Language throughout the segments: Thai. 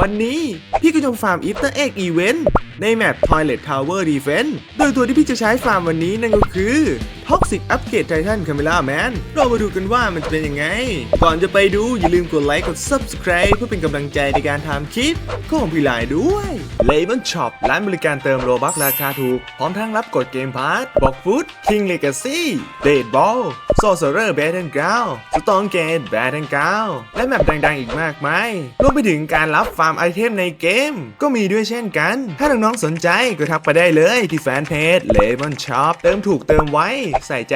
วันนี้พี่ก็จะฟาร์มอีสเตอร์เอ็กอีเวนต์ในแมป Toilet Tower Defense โดยตัวที่พี่จะใช้ฟาร์มวันนี้นั่นก็คือ Toxic Upgrade Titan Camera Man เรามาดูกันว่ามันจะเป็นยังไง ก่อนจะไปดูอย่าลืมกดไลค์กด Subscribe เพื่อเป็นกำลังใจในการทำคลิปของพี่หลายด้วย Lemon Shop ร้านบริการเติมโลบักราคาถูก พร้อมทั้งรับกดเกมพาร์ทบอกฟุต King Legacy Dead Ball Sorcerer Battleground Stone Gate Battleground และแมปดังๆอีกมากมายรวมไปถึงการรับฟาร์มไอเทมในเกม ก็มีด้วยเช่นกัน ถ้าน้องๆสนใจก็ทักไปได้เลยที่แฟนเพจ Lemon Shop เติมถูกเติมไว้ใส่ใจ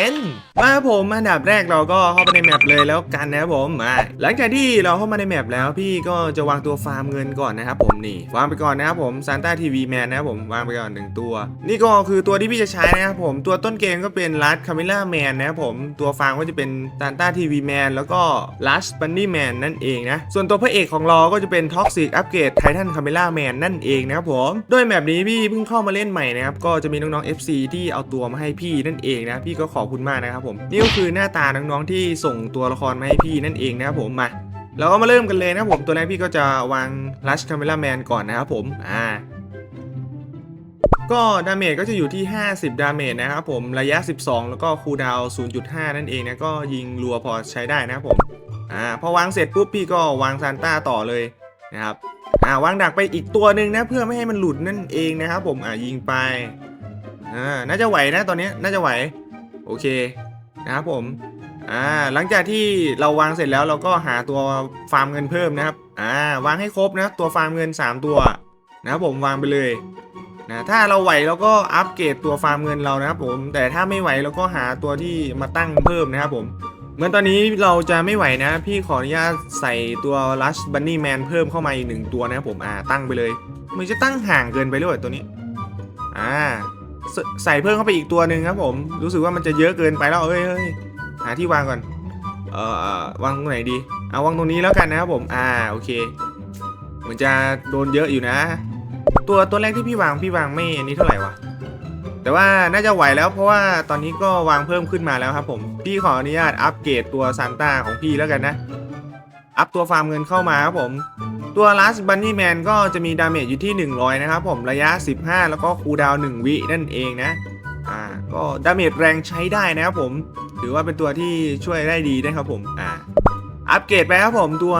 100%มาผมอันดับแรกเราก็เข้าไปในแมปเลยแล้วกันนะครับผมมาหลังจากที่เราเข้ามาในแมปแล้วพี่ก็จะวางตัวฟาร์มเงินก่อนนะครับผมนี่วางไปก่อนนะครับผม Santa TV Man นนะครับผมวางไปก่อนหนึ่งตัว นี่ก็คือตัวที่พี่จะใช้นะครับผมตัวต้นเกมก็เป็น Last Camilla Man นะครับผมตัวฟาร์มก็จะเป็น Santa TV Man แล้วก็ Last Bunny Man นั่นเองนะส่วนตัวพระเอกของเราก็จะเป็น Toxic Upgrade Titan Camilla Man นั่นเองนะครับผมโดยแมปนี้พี่เพิ่งเข้ามาเล่นใหม่นะครับก็จะมีน้องๆ FC ที่เอาตัวมาให้พี่นั่นเองนะพี่ก็ขอบคุณมากนะครับผมนี่ก็คือหน้าตาน้องๆที่ส่งตัวละครมาให้พี่นั่นเองนะครับผมมาเราก็มาเริ่มกันเลยนะครับผมตัวแรกพี่ก็จะวาง Rush Camera Man ก่อนนะครับผมอ่าก็ดาเมจก็จะอยู่ที่ 50 ดาเมจนะครับผมระยะ 12 แล้วก็คูลดาวน์0.5 นั่นเองนะก็ยิงรัวพอใช้ได้นะครับผมอ่าพอวางเสร็จปุ๊บพี่ก็วางซานต้าต่อเลย นะครับอ่าวางดักไปอีกตัวหนึ่งนะเพื่อไม่ให้มันหลุดนั่นเองนะครับผมอ่ายิงไปอ่าน่าจะไหวนะตอนนี้น่าจะไหวโอเคนะครับผมอ่าหลังจากที่เราวางเสร็จแล้วเราก็หาตัวฟาร์มเงินเพิ่มนะครับอ่าวางให้ครบนะตัวฟาร์มเงิน 3 ตัวนะครับผมวางไปเลยนะถ้าเราไหวเราก็อัปเกรดตัวฟาร์มเงินเรานะครับผมแต่ถ้าไม่ไหวเราก็หาตัวที่มาตั้งเพิ่มนะครับผม เหมือนตอนนี้เราจะไม่ไหวนะ พี่ขออนุญาตใส่ตัว Rush Bunny Man เพิ่มเข้ามาอีกหนึ่งตัวนะครับผมอ่าตั้งไปเลยมันจะตั้งห่างเกินไปหรือเล่าตัวนี้อ่าใสใส่เพิ่มเข้าไปอีกตัวหนึ่งครับผมรู้สึกว่ามันจะเยอะเกินไปแล้วเอ้ยเอ้ยหาที่วางก่อนเอ่อเอ่อวางตรงไหนดีเอาวางตรงนี้แล้วกันนะครับผมอ่าโอเคเหมือนจะโดนเยอะอยู่นะ ตัวตัวแรกที่พี่วางพี่วางไม่อันนี้เท่าไหร่วะ แต่ว่าน่าจะไหวแล้วเพราะว่าตอนนี้ก็วางเพิ่มขึ้นมาแล้วครับผมพี่ขออนุญาตอัปเกรดตัวซานต้าของพี่แล้วกันนะ อัพตัวฟาร์มเงินเข้ามาครับผมตัว Last Bunny Man ก็จะมีดาเมจอยู่ที่ 100 นะครับผมระยะ 15 แล้วก็คูดาวน์1วินั่นเองนะอ่าก็ดาเมจแรงใช้ได้นะครับผม ถือว่าเป็นตัวที่ช่วยได้ดีนะครับผมอ่าอัปเกรดไปครับผมตัว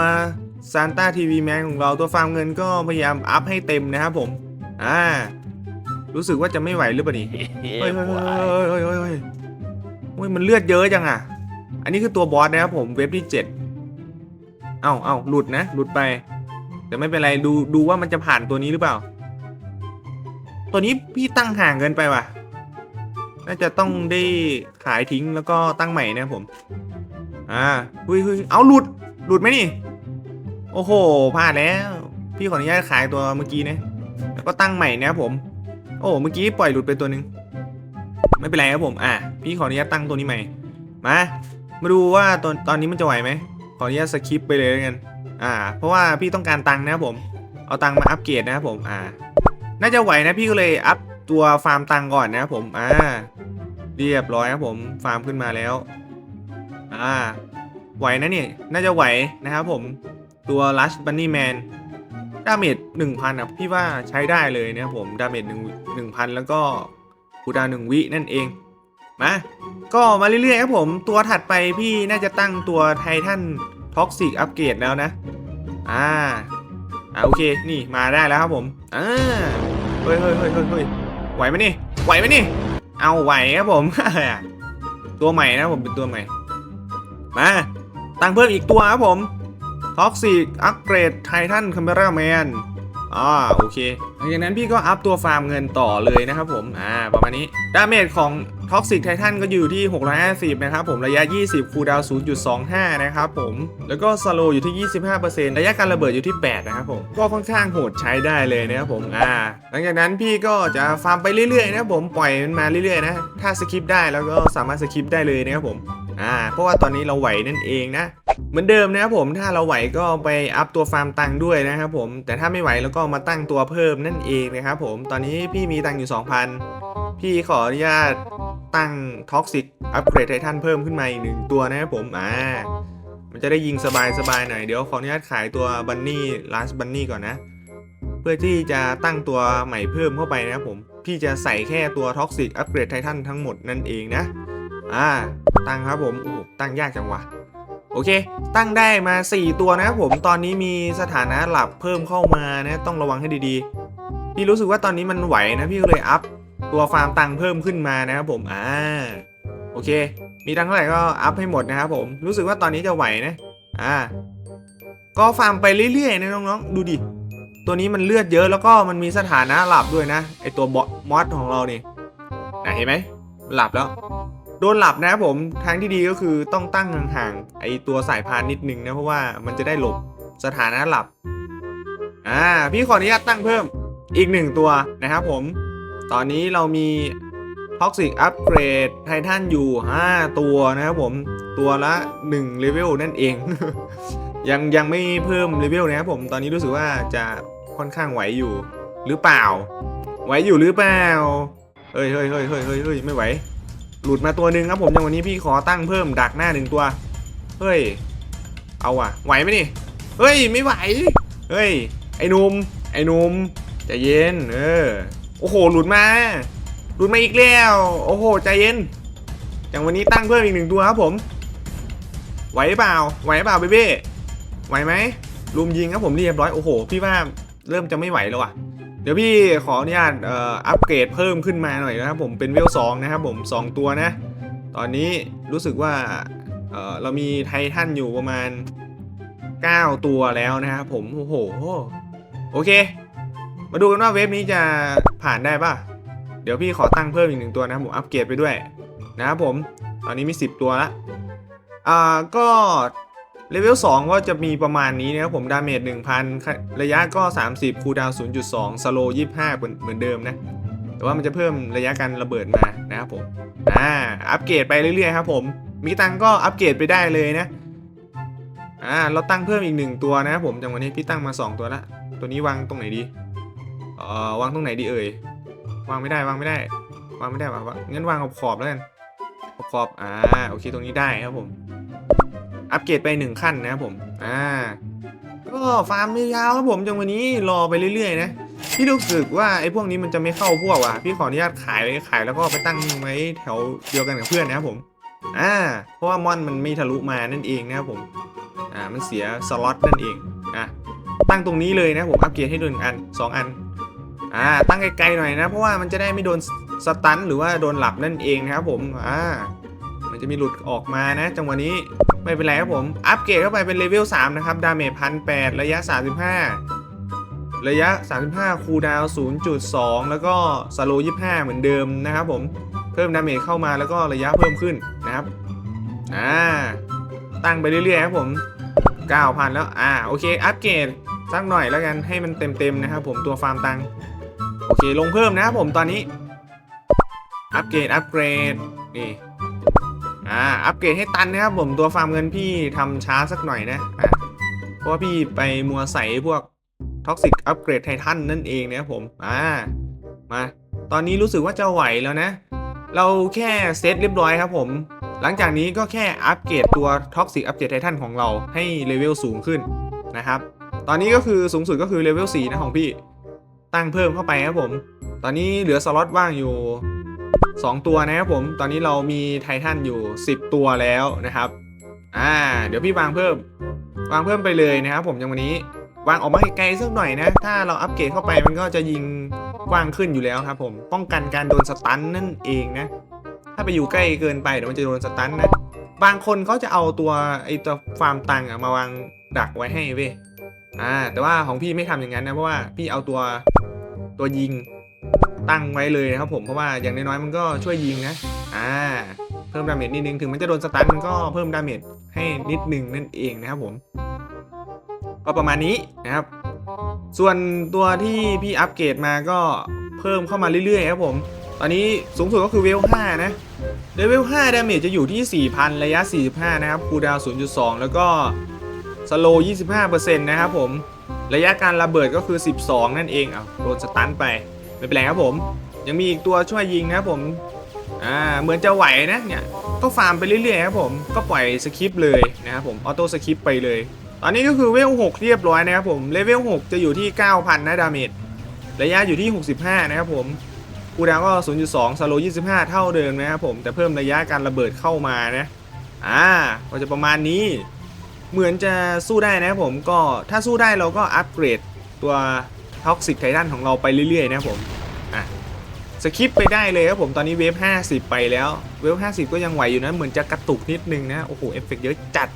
Santa TV Man ของเราตัวฟาร์มเงินก็พยายามอัพให้เต็มนะครับผมอ่า รู้สึกว่าจะไม่ไหวหรือเปล่านี่เฮ้ยเฮ้ยเฮ้ยเฮ้ยเฮ้ยเฮ้ยเฮ้ยมันเลือดเยอะจังอะ อันนี้คือตัวบอสนะครับผมเว็บที่7เอ้าเอ้าหลุดนะ หลุดไป แต่ไม่เป็นไรดูดูว่ามันจะผ่านตัวนี้หรือเปล่า ตัวนี้พี่ตั้งห่างเกินไปว่ะ น่าจะต้องได้ขายทิ้งแล้วก็ตั้งใหม่นะครับผม อ่าเฮ้ยเฮ้ยเอาหลุด หลุดไหมนี่ โอ้โหพลาดแล้ว พี่ขออนุญาตขายตัวเมื่อกี้นะแล้วก็ตั้งใหม่นะครับผม โอ้เมื่อกี้ปล่อยหลุดไปตัวหนึ่งไม่เป็นไรครับผมอะพี่ขออนุญาตตั้งตัวนี้ใหม่มามาดูว่าตอนตอนนี้มันจะไหวไหมขออนุญาตสคิปไปเลยแล้วกันอ่า เพราะว่าพี่ต้องการตังค์นะครับผม เอาตังค์มาอัปเกรดนะครับผมอ่า น่าจะไหวนะพี่ก็เลยอัพตัวฟาร์มตังค์ก่อนนะครับผมอ่าเรียบร้อยครับผมฟาร์มขึ้นมาแล้วอ่าไหวนะเนี่ยน่าจะไหวนะครับผมตัว Rush Bunny Man ดาเมจ1,000อะพี่ว่าใช้ได้เลยนะครับผมดาเมจ1 1,000แล้วก็คูดาวน์1วินั่นเองมาก็มาเรื่อยๆครับผมตัวถัดไปพี่น่าจะตั้งตัวไททันท็อกซิกอัปเกรดแล้วนะ อ่าอ่าโอเคนี่มาได้แล้วครับผมอ่าเฮ้ยเฮ้ยเฮ้ยเฮ้ยเฮ้ยไหวไหมนี่ไหวไหมนี่ เอาไหวครับผม ตัวใหม่นะผมเป็นตัวใหม่ มา ตั้งเพิ่มอีกตัวครับผม ท็อกซิกอัปเกรดไททันคาเมราแมนอ่าโอเคหลังจากนั้นพี่ก็อัพตัวฟาร์มเงินต่อเลยนะครับผม อ่า ประมาณนี้ ดาเมจของท็อกซิกไททันก็อยู่ที่ 650 นะครับผม ระยะ 20 คูลดาวน์0.25 นะครับผม แล้วก็สโลอยู่ที่ 25%ระยะการระเบิดอยู่ที่ 8 นะครับผม ก็ค่อนข้างโหดใช้ได้เลยนะครับผม อ่า หลังจากนั้นพี่ก็จะฟาร์มไปเรื่อยๆ นะครับผม ปล่อยมันมาเรื่อยๆ นะ ถ้าสคิปได้แล้วก็สามารถสคิปได้เลยนะครับผม อ่าเพราะว่าตอนนี้เราไหวนั่นเองนะ เหมือนเดิมนะครับผมถ้าเราไหวก็ไปอัพตัวฟาร์มตังค์ด้วยนะครับผมแต่ถ้าไม่ไหวแล้วก็มาตั้งตัวเพิ่มนั่นเองนะครับผมตอนนี้พี่มีตังค์อยู่ 2,000 พี่ขออนุญาตตั้งท็อกซิกอัปเกรดไททันเพิ่มขึ้นมาอีกหนึ่งตัวนะครับผมอ่ามันจะได้ยิงสบายๆหน่อยเดี๋ยวขออนุญาตขายตัวบันนี่ลาสบันนี่ก่อนนะ เพื่อที่จะตั้งตัวใหม่เพิ่มเข้าไปนะครับผม พี่จะใส่แค่ตัวท็อกซิกอัปเกรดไททันทั้งหมดนั่นเองนะ อ่า ตั้งครับผมโอ้โหตั้งยากจังวะโอเค ตั้งได้มา 4 ตัวนะครับผมตอนนี้มีสถานะหลับเพิ่มเข้ามานะต้องระวังให้ดีๆ พี่รู้สึกว่าตอนนี้มันไหวนะพี่ก็เลยอัพตัวฟาร์มตังค์เพิ่มขึ้นมานะครับผมอ่าโอเค มีตังค์เท่าไหร่ก็อัพให้หมดนะครับผมรู้สึกว่าตอนนี้จะไหวนะอ่าก็ฟาร์มไปเรื่อยๆนะน้องๆดูดิตัวนี้มันเลือดเยอะแล้วก็มันมีสถานะหลับด้วยนะไอตัวบอมอสของเราเนี่นะเห็นไหมหลับแล้ว โดนหลับนะครับผมทางที่ดีก็คือต้องตั้งห่างๆไอตัวสายพานนิดนึงนะเพราะว่ามันจะได้หลบสถานะหลับอ่าพี่ขออนุญาตตั้งเพิ่มอีกหนึ่งตัวนะครับผม ตอนนี้เรามีท็อกซิกอัปเกรดไททันอยู่ 5 ตัวนะครับผมตัวละ1เลเวลนั่นเอง ยังยังไม่เพิ่มเลเวลนะครับผมตอนนี้รู้สึกว่าจะค่อนข้างไหวอยู่หรือเปล่า ไหวอยู่หรือเปล่าเฮ้ยเฮ้ยเฮ้ยเฮ้ยเฮ้ยเฮ้ยไม่ไหว หลุดมาตัวหนึ่งครับผมอย่างวันนี้พี่ขอตั้งเพิ่มดักหน้าหนึ่งตัว เฮ้ย เอาว่ะไหวไหมนี่ เฮ้ย ไม่ไหว เฮ้ย ไอ้หนุ่ม ไอ้หนุ่มใจเย็น เออ โอ้โห หลุดมา หลุดมาอีกแล้ว โอ้โห ใจเย็น อย่างวันนี้ตั้งเพิ่มอีกหนึ่งตัวครับผม ไหวเปล่า ไหวเปล่าเบเบ้ไหวไหมลุมยิงครับผมเรียบร้อย โอ้โห พี่ว่าเริ่มจะไม่ไหวแล้วอะ เดี๋ยวพี่ขออนุญาตอัปเกรดเพิ่มขึ้นมาหน่อยนะครับผมเป็นเวลสองนะครับผมสองตัวนะ ตอนนี้รู้สึกว่าเเรามีไททันอยู่ประมาณ 9 ตัวแล้วนะครับผมโอ้โหโอเค มาดูกันว่าเวฟนี้จะผ่านได้ป่ะ เดี๋ยวพี่ขอตั้งเพิ่มอีกหนึ่งตัวนะครับผมอัปเกรดไปด้วยนะครับผมตอนนี้มี 10 ตัวละอ่าก็ เลเวล2ก็จะมีประมาณนี้นะครับผมดาเมจ1,000 ระยะก็ 30 คูดาวน์0.2 สโล25เหมือนเหมือนเดิมนะ แต่ว่ามันจะเพิ่มระยะการระเบิดมานะครับผมอ่าอัปเกรดไปเรื่อยๆครับผมมีตังก็อัปเกรดไปได้เลยนะอ่าเราตั้งเพิ่มอีกหนึ่งตัวนะครับผมจังวันนี้พี่ตั้งมา 2 ตัวละตัวนี้วางตรงไหนดีเอ่อวางตรงไหนดีเอ่ยวางไม่ได้วางไม่ได้ วางไม่ได้วะวะงั้นวางขอบขอบๆแล้วกันขอบขอบๆอ่าโอเคตรงนี้ได้ครับผม อัปเกรดไปหนึ่งขั้นนะครับผมอ่าก็ฟาร์มยาวครับผมจังวันนี้รอไปเรื่อยๆนะพี่รู้สึกว่าไอ้พวกนี้มันจะไม่เข้าพวกว่ะพี่ขออนุญาตขายไว้ขายแล้วก็ไปตั้งไว้แถวเดียวกันกับเพื่อนนะครับผมอ่าเพราะว่ามอนมันไม่ทะลุมานั่นเองนะครับผมอ่ามันเสียสล็อตนั่นเองอะตั้งตรงนี้เลยนะผมอัปเกรดให้ดูหนึ่งอันสองอันอ่าตั้งไกลๆหน่อยนะเพราะว่ามันจะได้ไม่โดนสตันหรือว่าโดนหลับนั่นเองนะครับผมอ่า จะมีหลุดออกมานะ จังหวะนี้ไม่เป็นไรครับผม อัปเกรดเข้าไปเป็นเลเวล3นะครับ ดาเมจพันแระยะ 35 ระยะ 35 คูดาวน์0.2 แล้วก็สโล25 เหมือนเดิมนะครับผม เพิ่มดาเมจเข้ามาแล้วก็ระยะเพิ่มขึ้นนะครับ อ่า ตั้งไปเรื่อยๆครับผม 9,000 แล้ว อ่า โอเค อัปเกรดสักหน่อยแล้วกัน ให้มันเต็มๆนะครับผม ตัวฟาร์มตัง โอเค ลงเพิ่มนะครับผม ตอนนี้ อัปเกรด อัปเกรด นี่ อ่าอัปเกรดให้ตันนะครับผมตัวฟาร์มเงินพี่ทำช้าสักหน่อยนะอะเพราะว่าพี่ไปมัวใส่พวกท็อกซิกอัปเกรดไททันนั่นเองนะครับผมอ่ามาตอนนี้รู้สึกว่าจะไหวแล้วนะ เราแค่เซตเรียบร้อยครับผม หลังจากนี้ก็แค่อัปเกรดตัวท็อกซิกอัปเกรดไททันของเราให้เลเวลสูงขึ้นนะครับ ตอนนี้ก็คือสูงสุดก็คือเลเวล4นะของพี่ ตั้งเพิ่มเข้าไปครับผม ตอนนี้เหลือสล็อตว่างอยู่ 2 ตัวนะครับผม ตอนนี้เรามีไททันอยู่ 10 ตัวแล้วนะครับ อ่า เดี๋ยวพี่วางเพิ่ม วางเพิ่มไปเลยนะครับผมอย่างวันนี้ วางออกมาไกลๆสักหน่อยนะ ถ้าเราอัปเกรดเข้าไปมันก็จะยิงกว้างขึ้นอยู่แล้วครับผม ป้องกันการโดนสตันนั่นเองนะ ถ้าไปอยู่ใกล้เกินไปเดี๋ยวมันจะโดนสตันนะ บางคนเขาจะเอาตัวไอตัวฟาร์มตังอะมาวางดักไว้ให้เว้ย อ่า แต่ว่าของพี่ไม่ทำอย่างนั้นนะเพราะว่าพี่เอาตัวตัวยิง ตั้งไว้เลยนะครับผมเพราะว่าอย่างน้อยๆมันก็ช่วยยิงนะอ่าเพิ่มดาเมจนิดนึงถึงมันจะโดนสตันมันก็เพิ่มดาเมจให้นิดนึงนั่นเองนะครับผม ก็ประมาณนี้นะครับ ส่วนตัวที่พี่อัปเกรดมาก็เพิ่มเข้ามาเรื่อยๆครับผม ตอนนี้สูงสุดก็คือเวล 5 นะเลเวล 5 ดาเมจจะอยู่ที่ 4,000 ระยะ 45 นะครับ คูดาวน์0.2 แล้วก็สโล25%นะครับผม ระยะการระเบิดก็คือ 12 นั่นเองอะโดนสตันไป ไม่เป็นไรครับผม ยังมีอีกตัวช่วยยิงนะครับผมอ่าเหมือนจะไหวนะเนี่ยก็ฟาร์มไปเรื่อยๆครับผมก็ปล่อยสคริปเลยนะครับผมออโต้สคริปไปเลย ตอนนี้ก็คือเวล6เรียบร้อยนะครับผมเลเวล6จะอยู่ที่ 9,000 นะดาเมจระยะอยู่ที่ 65 นะครับผมคูลดาวน์ก็ 0.2สโล25 เท่าเดิมนะครับผมแต่เพิ่มระยะการระเบิดเข้ามานะอ่าก็จะประมาณนี้ เหมือนจะสู้ได้นะครับผมก็ถ้าสู้ได้เราก็อัปเกรดตัว ท็อกซิ t ไททันของเราไปเรื่อยๆนะผมอะสคิปไปได้เลยครับผมตอนนี้เวฟ50 ไปแล้ว เวฟ50 ก็ยังไหวอยู่นะ เหมือนจะกระตุกนิดนึงนะ โอ้โห เอฟเฟกต์เยอะจัด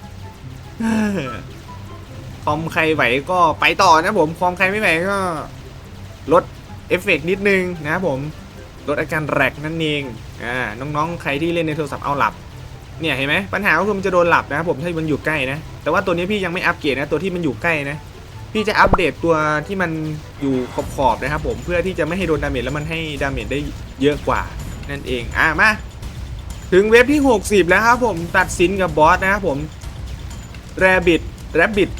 คอมใครไหวก็ไปต่อนะผมคอมใครไม่ไหวก็ลดเอฟเฟกต์นิดนึงนะครับผมลดอาการแรกนั่นเองอ่าน้องๆ ใครที่เล่นในโทรศัพท์เอาหลับ เนี่ยเห็นไหมปัญหาก็คือมันจะโดนหลับนะครับผมถ้ามันอยู่ใกล้นะ แต่ว่าตัวนี้พี่ยังไม่อัปเกรดนะตัวที่มันอยู่ใกล้นะ พี่จะอัปเดตตัวที่มันอยู่ขอบๆนะครับผมเพื่อที่จะไม่ให้โดนดาเมจแล้วมันให้ดาเมจได้เยอะกว่านั่นเองอะมาถึงเว็บที่ 60 แล้วครับผมตัดสินกับบอสนะครับผม Rabbit Rabbit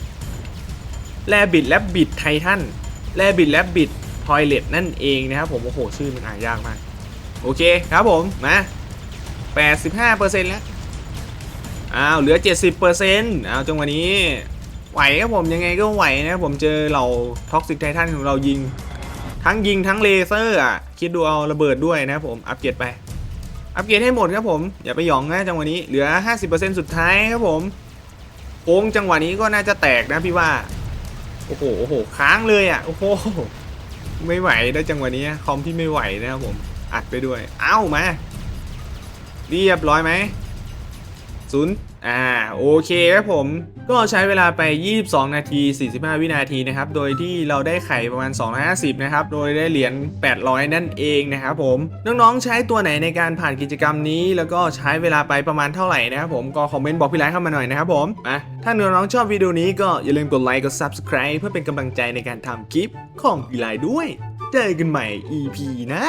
Rabbit Rabbit Titan Rabbit Rabbit Toilet นั่นเองนะครับผมโอ้โหชื่อมันอ่านยากมาก โอเคครับผมมา85%แล้วอ้าวเหลือ 70%อ้าวจังหวะนี้ ไหวครับผมยังไงก็ไหวนะผมเจอเราท็อกซิ t ไททันของเรายิง ทั้งยิงทั้งเลเซอร์อะคิดดูเอาระเบิดด้วยนะผมอัปเกรดไป อัปเกรดให้หมดครับผม อย่าไปหยองนะจังหวะนี้เหลือ 50%สุดท้ายครับผมโค้งจังหวะนี้ก็น่าจะแตกนะพี่ว่า โอ้โหโอ้โหค้างเลยอะโอ้โหไม่ไหวได้จังหวะนี้คอมพี่ไม่ไหวนะครับผมอัดไปด้วย เอ้ามาเรียบร้อยไหมศูนย์อ่าโอเคครับผม ก็ใช้เวลาไป 22 นาที 45 วินาทีนะครับ โดยที่เราได้ไข่ประมาณ 250 นะครับ โดยได้เหรียญ 800 นั่นเองนะครับผม น้องๆ ใช้ตัวไหนในการผ่านกิจกรรมนี้ แล้วก็ใช้เวลาไปประมาณเท่าไหร่นะครับผม ก็คอมเมนต์บอกพี่ไลท์เข้ามาหน่อยนะครับผมอะถ้าน้องๆ ชอบวิดีโอนี้ก็อย่าลืมกดไลค์ กด Subscribe เพื่อเป็นกำลังใจในการทำคลิปของพี่ไลท์ด้วย เจอกันใหม่ EP หน้า